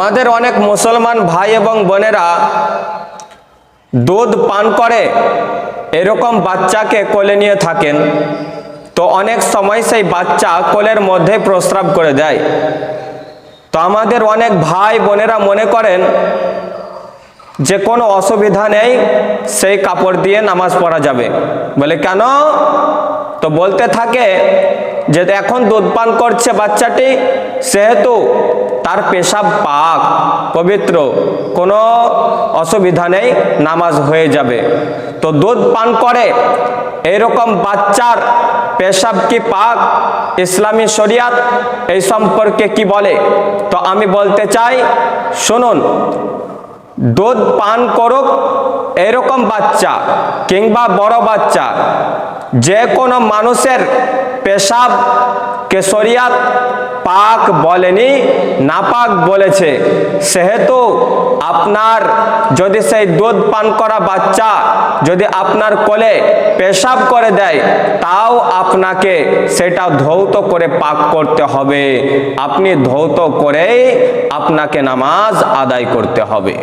আমাদের অনেক মুসলমান ভাই এবং বোনেরা দুধ পান করে, এরকম বাচ্চাকে কোলে নিয়ে থাকেন। তো অনেক সময় সেই বাচ্চা কোলের মধ্যে প্রস্রাব করে দেয়। তো আমাদের অনেক ভাই বোনেরা মনে করেন যে কোনো অসুবিধা নেই, সেই কাপড় দিয়ে নামাজ পড়া যাবে। বলে, কেন? তো বলতে থাকে যে এখন দুধ পান করছে বাচ্চাটি, সেহেতু তার পেশাব পাক, পবিত্র। কোনো অসুবিধা নেই, নামাজ হয়ে যাবে। তো দুধ পান করে, এরকম বাচ্চার পেশাব কি পাক? ইসলামী শরিয়াত এই সম্পর্কে কি বলে? তো আমি বলতে চাই, শুনুন, দুধ পান করুক এরকম বাচ্চা কিংবা বড় বাচ্চা, যে কোনো মানুষের পেশাব কেশরিয়াত পাক বলেনি, নাপাক বলেছে। সেহেতু আপনার যদি সেই দুধ পান করা বাচ্চা যদি আপনার কোলে পেশাব করে দেয়, তাও আপনাকে সেটা ধৌত করে পাক করতে হবে। আপনি ধৌত করেই আপনাকে নামাজ আদায় করতে হবে।